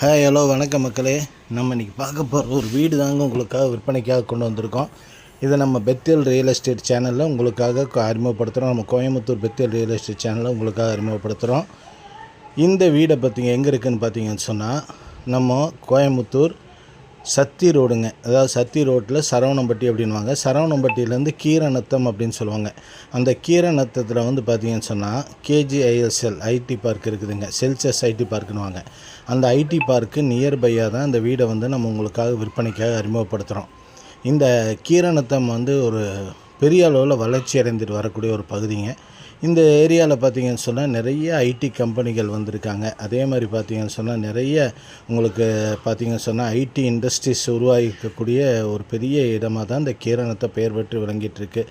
Hi hello வணக்கம் மக்களே. நம்ம இன்றைக்கி பார்க்க போகிற ஒரு வீடு தாங்க உங்களுக்காக விற்பனைக்காக கொண்டு வந்திருக்கோம். இதை நம்ம பெத்தேல் ரியல் எஸ்டேட் சேனலில் உங்களுக்காக அறிமுகப்படுத்துகிறோம் நம்ம கோயம்புத்தூர் பெத்தேல் ரியல் எஸ்டேட் சேனலில் உங்களுக்காக அறிமுகப்படுத்துகிறோம் இந்த வீடை பார்த்திங்க எங்கே இருக்குதுன்னு பார்த்தீங்கன்னு சொன்னால் நம்ம கோயம்புத்தூர் சத்தி ரோடுங்க. அதாவது சத்தி ரோட்டில் சரவணம்பட்டி அப்படின்வாங்க சரவணம்பட்டியிலேருந்து கீரநத்தம் அப்படின்னு சொல்லுவாங்க. அந்த கீரநத்தத்தில் வந்து பார்த்தீங்கன்னு சொன்னால் கேஜிஐஎஸ்எல் ஐடி பார்க் இருக்குதுங்க. செல்சஸ் ஐடி பார்க்குன்னுவாங்க. அந்த ஐடி பார்க்கு நியர்பையாக தான் இந்த வீடை வந்து நம்ம உங்களுக்காக விற்பனைக்காக அறிமுகப்படுத்துகிறோம். இந்த கீரநத்தம் வந்து ஒரு பெரிய அளவில் வளர்ச்சி அடைந்துட்டு வரக்கூடிய ஒரு பகுதிங்க. இந்த ஏரியாவில் பார்த்தீங்கன்னு சொன்னால் நிறைய ஐடி கம்பெனிகள் வந்திருக்காங்க. அதே மாதிரி பார்த்தீங்கன்னு சொன்னால் நிறைய உங்களுக்கு பார்த்தீங்கன்னு சொன்னால் ஐடி இண்டஸ்ட்ரீஸ் உருவாகிக்கக்கூடிய ஒரு பெரிய இடமாக தான் இந்த கீரணத்தை பெயர் பெற்று விளங்கிட்டுருக்கு.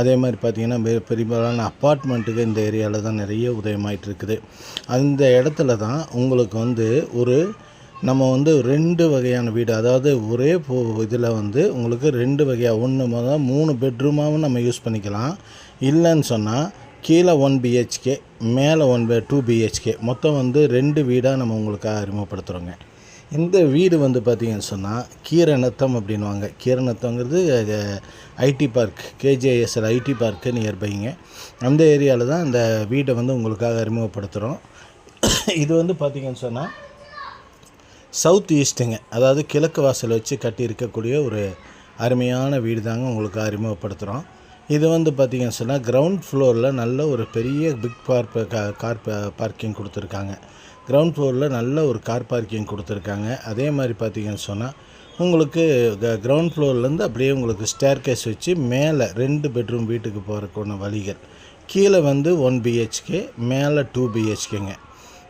அதே மாதிரி பார்த்தீங்கன்னா பெரும்பாலான அப்பார்ட்மெண்ட்டுக்கு இந்த ஏரியாவில் தான் நிறைய உதயமாயிட்டிருக்குது. அந்த இடத்துல தான் உங்களுக்கு வந்து ஒரு நம்ம வந்து ரெண்டு வகையான வீடு அதாவது ஒரே இதில் வந்து உங்களுக்கு ரெண்டு வகையாக ஒன்று முதல் மூணு பெட்ரூமாகவும் நம்ம யூஸ் பண்ணிக்கலாம். இல்லைன்னு சொன்னால் கீழே ஒன் பிஹெச்கே மேலே ஒன் டூ பிஹெச்கே மொத்தம் வந்து ரெண்டு வீடாக நம்ம உங்களுக்காக அறிமுகப்படுத்துகிறோங்க இந்த வீடு வந்து பார்த்திங்கன்னு சொன்னால் கீரநத்தம் அப்படின்வாங்க கீரநத்தங்கிறது IT park KJSL IT park நியர்பைங்க அந்த ஏரியாவில் தான் இந்த வீடை வந்து உங்களுக்காக அறிமுகப்படுத்துகிறோம் இது வந்து பார்த்திங்கன்னு சொன்னால் சவுத் ஈஸ்ட்டுங்க அதாவது கிழக்கு வாசல் வச்சு கட்டியிருக்கக்கூடிய ஒரு அருமையான வீடு தாங்க உங்களுக்கு அறிமுகப்படுத்துகிறோம் இது வந்து பார்த்திங்கன்னு சொன்னால் கிரவுண்ட் ஃப்ளோரில் நல்ல ஒரு பெரிய பிக் பார்க் கார் பார்க்கிங் கொடுத்துருக்காங்க. கிரவுண்ட் ஃப்ளோரில் நல்ல ஒரு கார் பார்க்கிங் கொடுத்துருக்காங்க. அதே மாதிரி பார்த்திங்கன்னு சொன்னால் உங்களுக்கு கிரவுண்ட் ஃப்ளோர்லேருந்து அப்படியே உங்களுக்கு ஸ்டேர் கேஸ் வச்சு மேலே ரெண்டு பெட்ரூம் வீட்டுக்கு போகிறக்கான வழிகள். கீழே வந்து ஒன் பிஹெச்கே மேலே டூ பிஹெச்கேங்க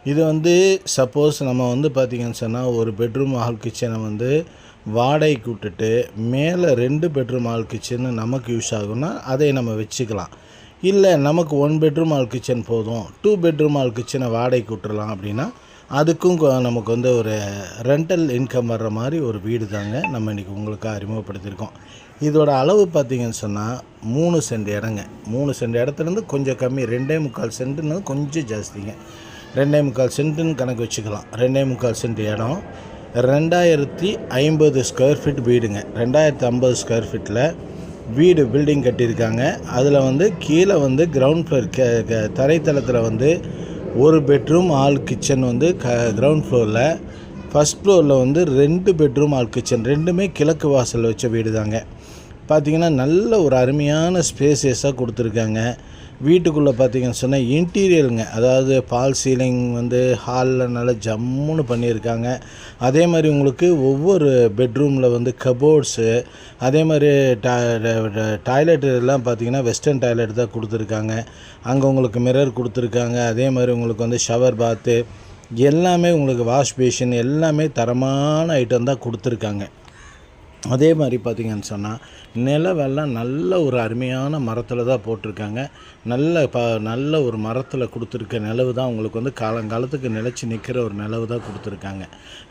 இது வந்து சப்போஸ் நம்ம வந்து பார்த்திங்கன்னு சொன்னால் ஒரு பெட்ரூம் ஹால் கிச்சனை வந்து வாடகைக்கு விட்டுட்டு மேலே ரெண்டு பெட்ரூம் ஹால் கிச்சன் நமக்கு யூஸ் ஆகும்னா அதை நம்ம வச்சுக்கலாம். இல்லை நமக்கு ஒன் பெட்ரூம் ஹால் கிச்சன் போதும் டூ பெட்ரூம் ஹால் கிச்சனை வாடகைக்கு விட்டுறலாம் அப்படின்னா அதுக்கும் நமக்கு வந்து ஒரு ரெண்டல் இன்கம் வர்ற மாதிரி ஒரு வீடு தாங்க நம்ம இன்றைக்கி உங்களுக்கு அறிமுகப்படுத்தியிருக்கோம். இதோட அளவு பார்த்தீங்கன்னு சொன்னால் மூணு சென்ட் இடங்க. மூணு சென்ட் இடத்துலேருந்து கொஞ்சம் கம்மி ரெண்டே முக்கால் சென்ட்டுன்னு கொஞ்சம் ஜாஸ்திங்க. ரெண்டே முக்கால் சென்ட்டுன்னு கணக்கு வச்சுக்கலாம். ரெண்டே முக்கால் சென்ட் இடம் ரெண்டாயிரத்தி ஐம்பது ஸ்கொயர் ஃபீட் வீடுங்க. ரெண்டாயிரத்தி ஐம்பது ஸ்கொயர் ஃபீட்டில் வீடு பில்டிங் கட்டியிருக்காங்க. அதில் வந்து கீழே வந்து கிரவுண்ட் ஃப்ளோர் க க- தரைத்தளத்தில் வந்து ஒரு பெட்ரூம் ஆல் கிச்சன் வந்து க கிரவுண்ட் ஃப்ளோரில் ஃபஸ்ட் ஃப்ளோரில் வந்து ரெண்டு பெட்ரூம் ஆல் கிச்சன் ரெண்டுமே கிழக்கு வாசல் வச்ச வீடு தாங்க பார்த்தீங்கன்னா நல்ல ஒரு அருமையான ஸ்பேசியஸாக கொடுத்துருக்காங்க. வீட்டுக்குள்ளே பார்த்தீங்கன்னு சொன்னால் இன்டீரியருங்க அதாவது பால் சீலிங் வந்து ஹாலில் நல்லா ஜம்முன்னு பண்ணியிருக்காங்க. அதே மாதிரி உங்களுக்கு ஒவ்வொரு பெட்ரூமில் வந்து கபோர்ட்ஸு அதே மாதிரி டாய்லெட் எல்லாம் பார்த்தீங்கன்னா வெஸ்டர்ன் டாய்லெட் தான் கொடுத்துருக்காங்க. அங்கே உங்களுக்கு மிரர் கொடுத்துருக்காங்க. அதே மாதிரி உங்களுக்கு வந்து ஷவர் பாத்து எல்லாமே உங்களுக்கு வாஷ் பேஷின் எல்லாமே தரமான ஐட்டம் தான் கொடுத்துருக்காங்க. அதே மாதிரி பார்த்தீங்கன்னு சொன்னால் நிலவெல்லாம் நல்ல ஒரு அருமையான மரத்தில் தான் போட்டிருக்காங்க. நல்ல ப நல்ல ஒரு மரத்தில் கொடுத்துருக்க நிலவு தான் உங்களுக்கு வந்து காலங்காலத்துக்கு நிலச்சி நிற்கிற ஒரு நிலவு தான் கொடுத்துருக்காங்க.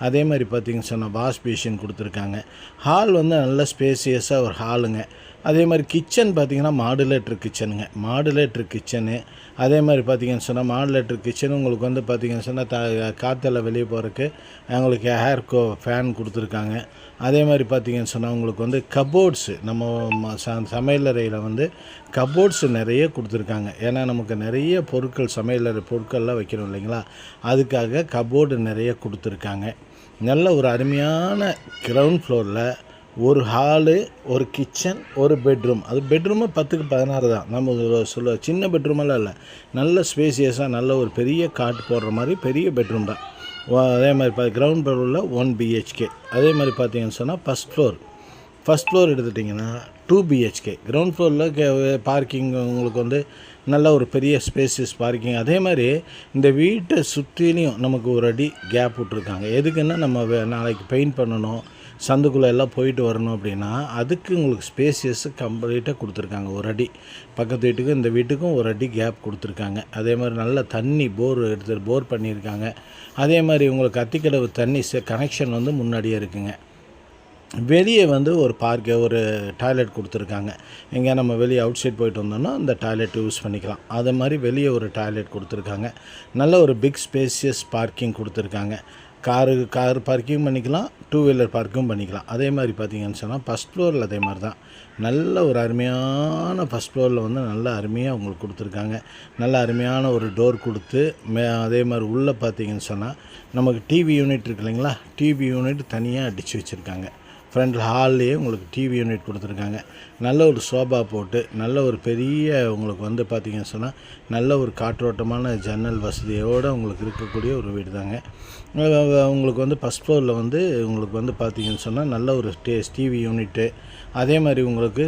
அதே மாதிரி பார்த்தீங்கன்னு சொன்னால் வாஷ் பேஷன் கொடுத்துருக்காங்க. ஹால் வந்து நல்ல ஸ்பேசியஸாக ஒரு ஹாலுங்க. அதே மாதிரி கிச்சன் பார்த்தீங்கன்னா மாடுலேட்ரு கிச்சனுங்க. Modular kitchen. அதே மாதிரி பார்த்தீங்கன்னு சொன்னால் மாடுலேட்ரு கிச்சன் உங்களுக்கு வந்து பார்த்தீங்கன்னு சொன்னால் த காற்றெல்லாம் வெளியே போகிறதுக்கு அவங்களுக்கு ஹேர் கோ ஃபேன் கொடுத்துருக்காங்க. அதே மாதிரி பார்த்தீங்கன்னு சொன்னால் உங்களுக்கு வந்து கபோர்ட்ஸு நம்ம ச- சமையலறையில் வந்து கபோர்ட்ஸ் நிறைய கொடுத்துருக்காங்க. ஏன்னா நமக்கு நிறைய பொருட்கள் சமையலறை பொருட்கள்லாம் வைக்கிறோம் இல்லைங்களா? அதுக்காக கபோர்டு நிறைய கொடுத்துருக்காங்க. நல்ல ஒரு அருமையான கிரவுண்ட் ஃப்ளோரில் ஒரு ஹாலு ஒரு கிச்சன் ஒரு பெட்ரூம் அது பெட்ரூமு பத்துக்கு பதினாறு தான். நம்ம சொல்ல சின்ன பெட்ரூமெல்லாம் இல்லை. நல்ல ஸ்பேசியஸாக நல்ல ஒரு பெரிய காட்டு போடுற மாதிரி பெரிய பெட்ரூம் தான். அதே மாதிரி பா கிரவுண்ட் ஃப்ளோரில் ஒன் பிஹெச்கே அதே மாதிரி பார்த்தீங்கன்னு சொன்னால் ஃபஸ்ட் ஃப்ளோர் ஃபஸ்ட் ஃப்ளோர் எடுத்துட்டிங்கன்னா டூ பிஹெச்கே கிரவுண்ட் ஃப்ளோரில் பார்க்கிங் உங்களுக்கு வந்து நல்ல ஒரு பெரிய ஸ்பேசஸ் பார்க்கிங் அதே மாதிரி இந்த வீட்டை சுற்றிலையும் நமக்கு ஒரு அடி கேப் விட்ருக்காங்க எதுக்குன்னா நம்ம நாளைக்கு பெயிண்ட் பண்ணணும். சந்துக்குள்ளே எல்லாம் போயிட்டு வரணும் அப்படின்னா அதுக்கு உங்களுக்கு ஸ்பேசியஸ் கம்ப்ளீட்டாக கொடுத்துருக்காங்க. ஒரு அடி. பக்கத்து வீட்டுக்கும் இந்த வீட்டுக்கும் ஒரு அடி கேப் கொடுத்துருக்காங்க. அதே மாதிரி நல்ல தண்ணி போர் எடுத்து போர் பண்ணியிருக்காங்க. அதே மாதிரி உங்களுக்கு அத்திக்கடவு தண்ணி கனெக்ஷன் வந்து முன்னாடியே இருக்குங்க. வெளியே வந்து ஒரு பார்க்கு ஒரு டாய்லெட் கொடுத்துருக்காங்க. எங்கே நம்ம வெளியே அவுட் சைட் போயிட்டு வந்தோம்னா அந்த டாய்லெட் யூஸ் பண்ணிக்கலாம். அதே மாதிரி வெளியே ஒரு டாய்லெட் கொடுத்துருக்காங்க. நல்ல ஒரு பிக் ஸ்பேசியஸ் பார்க்கிங் கொடுத்துருக்காங்க. காரு கார் பார்க்கிங் பண்ணிக்கலாம் டூ வீலர் பார்க்கும் பண்ணிக்கலாம். அதே மாதிரி பார்த்தீங்கன்னு சொன்னால் ஃபஸ்ட் ஃப்ளோரில் அதே மாதிரி தான். நல்ல ஒரு அருமையான ஃபஸ்ட் ஃப்ளோரில் வந்து நல்ல அருமையாக உங்களுக்கு கொடுத்துருக்காங்க. நல்ல அருமையான ஒரு டோர் கொடுத்து மே அதே மாதிரி உள்ளே பார்த்தீங்கன்னு சொன்னால் நமக்கு டிவி யூனிட் இருக்கு இல்லைங்களா? டிவி யூனிட் தனியாக அடித்து வச்சுருக்காங்க. ஃப்ரண்ட் ஹால்லேயே உங்களுக்கு டிவி யூனிட் கொடுத்துருக்காங்க. நல்ல ஒரு சோபா போட்டு நல்ல ஒரு பெரிய உங்களுக்கு வந்து பார்த்திங்கன்னு சொன்னால் நல்ல ஒரு காற்றோட்டமான ஜன்னல் வசதியோடு உங்களுக்கு இருக்கக்கூடிய ஒரு வீடு தாங்க உங்களுக்கு வந்து ஃபஸ்ட் ஃப்ளோரில் வந்து உங்களுக்கு வந்து பார்த்தீங்கன்னு சொன்னால் நல்ல ஒரு டே டிவி யூனிட்டு அதே மாதிரி உங்களுக்கு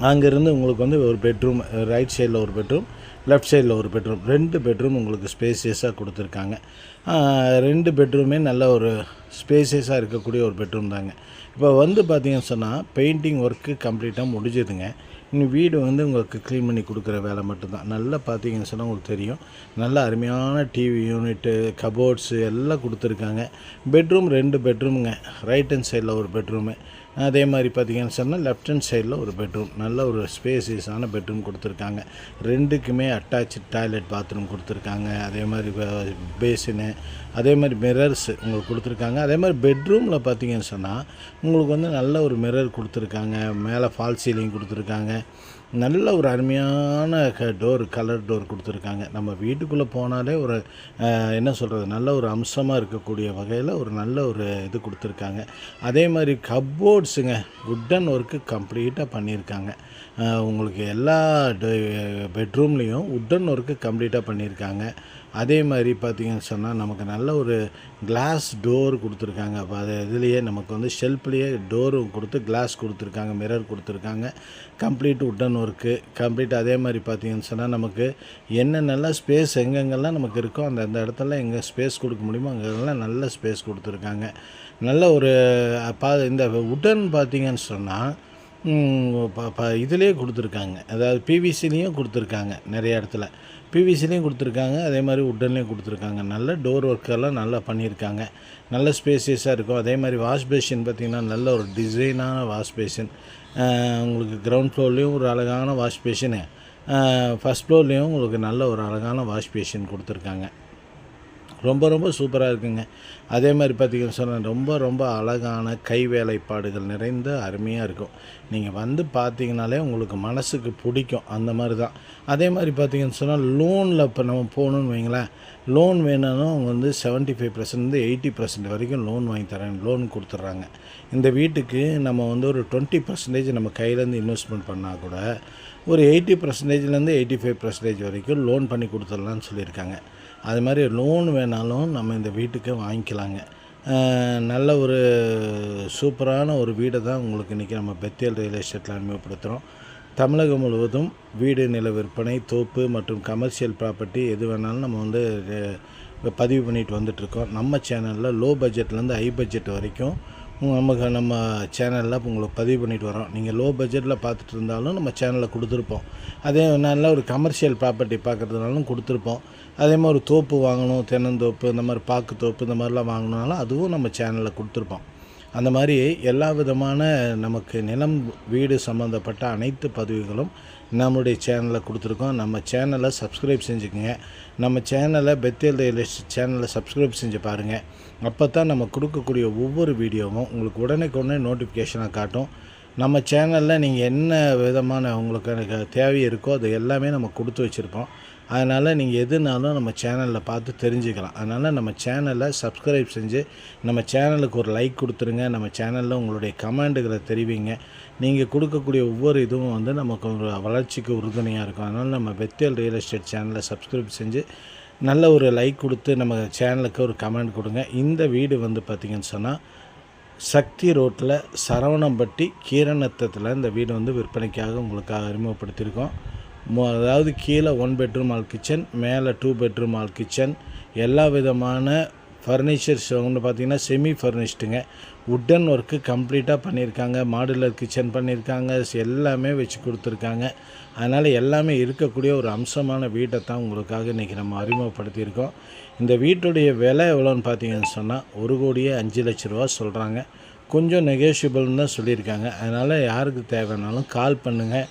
அங்கேருந்து உங்களுக்கு வந்து ஒரு பெட்ரூம் ரைட் சைடில் ஒரு பெட்ரூம் லெஃப்ட் சைடில் ஒரு பெட்ரூம் ரெண்டு பெட்ரூம் உங்களுக்கு ஸ்பேசியஸாக கொடுத்துருக்காங்க. ரெண்டு பெட்ரூமே நல்ல ஒரு ஸ்பேசியஸாக இருக்கக்கூடிய ஒரு பெட்ரூம் தாங்க. இப்போ வந்து பார்த்தீங்கன்னு சொன்னால் பெயிண்டிங் ஒர்க்கு கம்ப்ளீட்டாக முடிஞ்சதுங்க. இன்னும் வீடு வந்து உங்களுக்கு க்ளீன் பண்ணி கொடுக்குற வேலை மட்டும்தான். நல்லா பார்த்தீங்கன்னு சொன்னால் உங்களுக்கு தெரியும். நல்ல அருமையான டிவி யூனிட்டு கபோர்ட்ஸு எல்லாம் கொடுத்துருக்காங்க. பெட்ரூம் ரெண்டு பெட்ரூமுங்க ரைட் ஹேண்ட் சைடில் ஒரு பெட்ரூமு அதே மாதிரி பார்த்தீங்கன்னு சொன்னால் லெஃப்ட் ஹேண்ட் சைடில் ஒரு பெட்ரூம் நல்ல ஒரு ஸ்பேசியஸான பெட்ரூம் கொடுத்துருக்காங்க. ரெண்டுக்குமே அட்டாச் டாய்லெட் பாத்ரூம் கொடுத்துருக்காங்க. அதே மாதிரி பேசினு அதே மாதிரி மிரர்ஸ் உங்களுக்கு கொடுத்துருக்காங்க. அதே மாதிரி பெட்ரூமில் பார்த்தீங்கன்னு சொன்னால் உங்களுக்கு வந்து நல்ல ஒரு மிரர் கொடுத்துருக்காங்க. மேலே ஃபால் சீலிங் கொடுத்துருக்காங்க. நல்ல ஒரு அருமையான டோர் கலர் டோர் கொடுத்துருக்காங்க. நம்ம வீட்டுக்குள்ளே போனாலே ஒரு என்ன சொல்கிறது நல்ல ஒரு அம்சமாக இருக்கக்கூடிய வகையில் ஒரு நல்ல ஒரு இது கொடுத்துருக்காங்க. அதே மாதிரி கப்போர்ட்ஸுங்க உட்டன் ஒர்க்கு கம்ப்ளீட்டாக பண்ணியிருக்காங்க. உங்களுக்கு எல்லா பெட்ரூம்லேயும் உட்டன் ஒர்க்கு கம்ப்ளீட்டாக பண்ணியிருக்காங்க. அதே மாதிரி பார்த்திங்கன்னு சொன்னால் நமக்கு நல்ல ஒரு கிளாஸ் டோர் கொடுத்துருக்காங்க. அப்போ அது இதுலேயே நமக்கு வந்து ஷெல்ஃப்லேயே டோரு கொடுத்து கிளாஸ் கொடுத்துருக்காங்க மிரர் கொடுத்துருக்காங்க. கம்ப்ளீட் உட்டன் ஒர்க்கு கம்ப்ளீட் அதே மாதிரி பார்த்தீங்கன்னு சொன்னால் நமக்கு என்னென்னலாம் ஸ்பேஸ் எங்கெங்கெல்லாம் நமக்கு இருக்கோ அந்த அந்த இடத்துல எங்கே ஸ்பேஸ் கொடுக்க முடியுமோ அங்கெல்லாம் நல்ல ஸ்பேஸ் கொடுத்துருக்காங்க. நல்ல ஒரு பா இந்த உட்டன் பார்த்திங்கன்னு சொன்னால் இதுலேயே கொடுத்துருக்காங்க. அதாவது பிவிசிலையும் கொடுத்துருக்காங்க நிறைய இடத்துல. பிவிசிலையும் கொடுத்துருக்காங்க அதே மாதிரி உட்டன்லேயும் கொடுத்துருக்காங்க. நல்ல டோர் ஒர்க்கெல்லாம் நல்லா பண்ணியிருக்காங்க. நல்ல ஸ்பேசியஸாக இருக்கும். அதே மாதிரி வாஷ் பேஷின் பார்த்திங்கன்னா நல்ல ஒரு டிசைனான வாஷ் பேஷின் உங்களுக்கு கிரவுண்ட் ஃப்ளோர்லேயும் ஒரு அழகான வாஷ் பேஷனு ஃபஸ்ட் ஃப்ளோர்லேயும் உங்களுக்கு நல்ல ஒரு அழகான வாஷ் பேஷின் கொடுத்துருக்காங்க. ரொம்ப ரொம்ப சூப்பராக இருக்குங்க. அதே மாதிரி பார்த்தீங்கன்னு சொன்னால் ரொம்ப ரொம்ப அழகான கை வேலைப்பாடுகள் நிறைந்த அருமையாக இருக்கும். நீங்கள் வந்து பார்த்தீங்கனாலே உங்களுக்கு மனசுக்கு பிடிக்கும் அந்த மாதிரி தான் அதே மாதிரி பார்த்தீங்கன்னு சொன்னால் லோனில் இப்போ நம்ம போகணுன்னு வைங்களேன் லோன் வேணும்னா அவங்க வந்து செவன்ட்டி ஃபைவ் பர்சன்ட்லேருந்து எயிட்டி பர்சன்ட் வரைக்கும் லோன் வாங்கி தரேன் லோன் கொடுத்துட்றாங்க. இந்த வீட்டுக்கு நம்ம வந்து ஒரு டுவெண்ட்டி பர்சன்டேஜ் நம்ம கையிலேருந்து இன்வெஸ்ட்மெண்ட் பண்ணால் கூட ஒரு எயிட்டி பர்சன்டேஜ்லேருந்து எயிட்டி ஃபைவ் பர்சன்டேஜ் வரைக்கும் லோன் பண்ணி கொடுத்துடலான்னு சொல்லியிருக்காங்க. அது மாதிரி லோன் வேணாலும் நம்ம இந்த வீட்டுக்கு வாங்கிக்கலாங்க. நல்ல ஒரு சூப்பரான ஒரு வீடை தான் உங்களுக்கு இன்றைக்கி நம்ம பெத்தியல் ரியல் எஸ்டேட்டில் அறிமுகப்படுத்துகிறோம் தமிழகம் முழுவதும் வீடு நில விற்பனை தோப்பு மற்றும் கமர்ஷியல் ப்ராப்பர்ட்டி எது வேணாலும் நம்ம வந்து பதிவு பண்ணிட்டு வந்துட்ருக்கோம் நம்ம சேனலில் லோ பட்ஜெட்லேருந்து ஹை பட்ஜெட் வரைக்கும் நமக்கு நம்ம சேனலில் உங்களுக்கு பதிவு பண்ணிட்டு வரோம் நீங்கள் லோ பட்ஜெட்டில் பார்த்துட்டு இருந்தாலும் நம்ம சேனலில் கொடுத்துருப்போம். அதே நல்ல ஒரு கமர்ஷியல் ப்ராப்பர்ட்டி பார்க்குறதுனாலும் கொடுத்துருப்போம். அதே மாதிரி ஒரு தோப்பு வாங்கணும் தென்னந்தோப்பு இந்த மாதிரி பாக்கு தோப்பு இந்த மாதிரிலாம் வாங்கணுனாலும் அதுவும் நம்ம சேனலில் கொடுத்துருப்போம். அந்த மாதிரி எல்லா விதமான நமக்கு நிலம் வீடு சம்மந்தப்பட்ட அனைத்து பதிவுகளும் நம்முடைய சேனலில் கொடுத்துருக்கோம். நம்ம சேனலை சப்ஸ்கிரைப் செஞ்சுக்கோங்க. நம்ம சேனலை பெத்தேல் ரியல் எஸ்டேட் சேனலை சப்ஸ்கிரைப் செஞ்சு பாருங்கள் அப்போ தான் நம்ம கொடுக்கக்கூடிய ஒவ்வொரு வீடியோவும் உங்களுக்கு உடனே நோட்டிஃபிகேஷனாக காட்டும். நம்ம சேனலில் நீங்கள் என்ன விதமான உங்களுக்கு எனக்கு தேவை இருக்கோ அது எல்லாமே நம்ம கொடுத்து வச்சுருப்போம். அதனால் நீங்கள் எதுனாலும் நம்ம சேனலில் பார்த்து தெரிஞ்சுக்கலாம். அதனால் நம்ம சேனலை சப்ஸ்கிரைப் செஞ்சு நம்ம சேனலுக்கு ஒரு லைக் கொடுத்துருங்க. நம்ம சேனலில் உங்களுடைய கமெண்ட்டுகளை தெரிவிங்க. நீங்கள் கொடுக்கக்கூடிய ஒவ்வொரு இதுவும் வந்து நமக்கு ஒரு வளர்ச்சிக்கு உறுதுணையாக இருக்கும். அதனால் நம்ம வெத்தியல் ரியல் எஸ்டேட் சேனலை சப்ஸ்கிரைப் செஞ்சு நல்ல ஒரு லைக் கொடுத்து நம்ம சேனலுக்கு ஒரு கமெண்ட் கொடுங்க. இந்த வீடு வந்து பார்த்திங்கன்னு சொன்னால் சக்தி ரோட்டில் சரவணம்பட்டி கீரநத்தத்தில் இந்த வீடு வந்து விற்பனைக்காக உங்களுக்காக அறிமுகப்படுத்தியிருக்கோம். அதாவது கீழே ஒன் பெட்ரூம் ஆல் கிச்சன் மேலே டூ பெட்ரூம் ஆல் கிச்சன் எல்லா விதமான ஃபர்னிச்சர்ஸ் ஒன்று பார்த்தீங்கன்னா செமி ஃபர்னிஷ்டுங்க உட்டன் ஒர்க்கு கம்ப்ளீட்டாக பண்ணியிருக்காங்க மாடுலர் கிச்சன் பண்ணியிருக்காங்க எல்லாமே வச்சு கொடுத்துருக்காங்க. அதனால் எல்லாமே இருக்கக்கூடிய ஒரு அம்சமான வீட்டை தான் உங்களுக்காக இன்றைக்கி நம்ம அறிமுகப்படுத்தியிருக்கோம். இந்த வீட்டுடைய விலை எவ்வளோன்னு பார்த்தீங்கன்னு சொன்னால் ஒரு கோடியே அஞ்சு லட்ச ரூபா சொல்கிறாங்க. கொஞ்சம் நெகோஷியபிள்னு தான் சொல்லியிருக்காங்க. அதனால் யாருக்கு தேவைனாலும் கால் பண்ணுங்கள்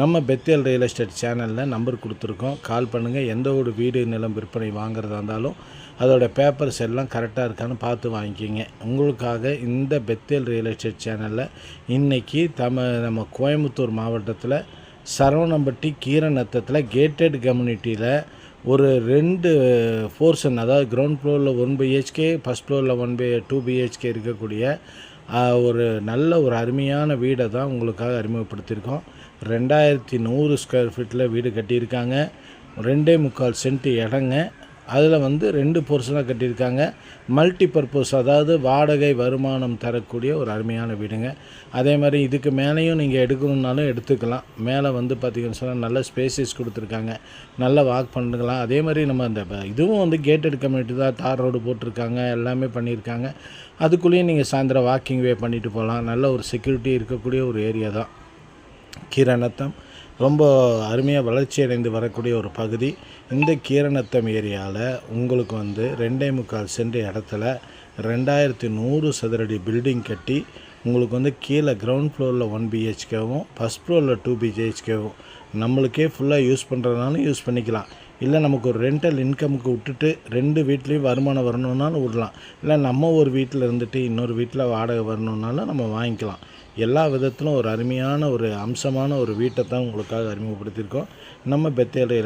நம்ம பெத்தியல் ரியல் எஸ்டேட் சேனலில் நம்பர் கொடுத்துருக்கோம். கால் பண்ணுங்கள் எந்த ஒரு வீடு நிலம் விற்பனை வாங்குறதா இருந்தாலும் அதோட பேப்பர்ஸ் எல்லாம் கரெக்டாக இருக்கான்னு பார்த்து வாங்கிக்கிங்க. உங்களுக்காக இந்த பெத்தேல் ரியல் எஸ்டேட் சேனலில் இன்றைக்கி தம நம்ம கோயம்புத்தூர் மாவட்டத்தில் சரவணம்பட்டி கீரநத்தத்தில் கேட்டட் கம்யூனிட்டியில் ஒரு ரெண்டு போர்ஷன் அதாவது கிரவுண்ட் ஃப்ளோரில் ஒன் பிஹெச்கே ஃபஸ்ட் ஃப்ளோரில் ஒன் பி டூ பிஹெச்கே இருக்கக்கூடிய ஒரு நல்ல ஒரு அருமையான வீடை தான் உங்களுக்காக அறிமுகப்படுத்தியிருக்கோம். ரெண்டாயிரத்தி நூறு ஸ்கொயர் ஃபீட்டில் வீடு கட்டியிருக்காங்க. ரெண்டே முக்கால் சென்ட் இடங்க அதில் வந்து ரெண்டு போர்ஷனாக கட்டியிருக்காங்க. மல்டி பர்பஸ் அதாவது வாடகை வருமானம் தரக்கூடிய ஒரு அருமையான வீடுங்க. அதே மாதிரி இதுக்கு மேலேயும் நீங்கள் எடுக்கணுன்னாலும் எடுத்துக்கலாம். மேலே வந்து பார்த்திங்கன்னு சொன்னால் நல்ல ஸ்பேசஸ் கொடுத்துருக்காங்க. நல்லா வாக் பண்ணிக்கலாம். அதே மாதிரி நம்ம அந்த இதுவும் வந்து கேட்டட் கம்யூனிட்டி தான். தார் ரோடு போட்டிருக்காங்க. எல்லாமே பண்ணியிருக்காங்க. அதுக்குள்ளேயும் நீங்கள் சாயந்தரம் வாக்கிங் வே பண்ணிட்டு போகலாம் நல்ல ஒரு செக்யூரிட்டி இருக்கக்கூடிய ஒரு ஏரியா தான். கீரநத்தம் ரொம்ப அருமையாக வளர்ச்சி அடைந்து வரக்கூடிய ஒரு பகுதி. இந்த கீரநத்தம் ஏரியாவில் உங்களுக்கு வந்து ரெண்டே முக்கால் சென்ட் இடத்துல ரெண்டாயிரத்தி நூறு சதுரடி பில்டிங் கட்டி உங்களுக்கு வந்து கீழே கிரவுண்ட் ஃப்ளோரில் ஒன் பிஹெச்கேவும் ஃபஸ்ட் ஃப்ளோரில் டூ பிஹெச்கேவும் நம்மளுக்கே ஃபுல்லாக யூஸ் பண்ணுறதுனாலும் யூஸ் பண்ணிக்கலாம். இல்லை நமக்கு ஒரு ரெண்டல் இன்கமுக்கு விட்டுட்டு ரெண்டு வீட்லேயும் வருமானம் வரணுன்னாலும் விடலாம். இல்லை நம்ம ஒரு வீட்டில் இருந்துட்டு இன்னொரு வீட்டில் வாடகை வரணுன்னாலும் நம்ம வாங்கிக்கலாம். எல்லா விதத்திலும் ஒரு அருமையான ஒரு அம்சமான ஒரு வீட்டை தான் உங்களுக்காக அறிமுகப்படுத்தியிருக்கோம். நம்ம பெத்தேலையில்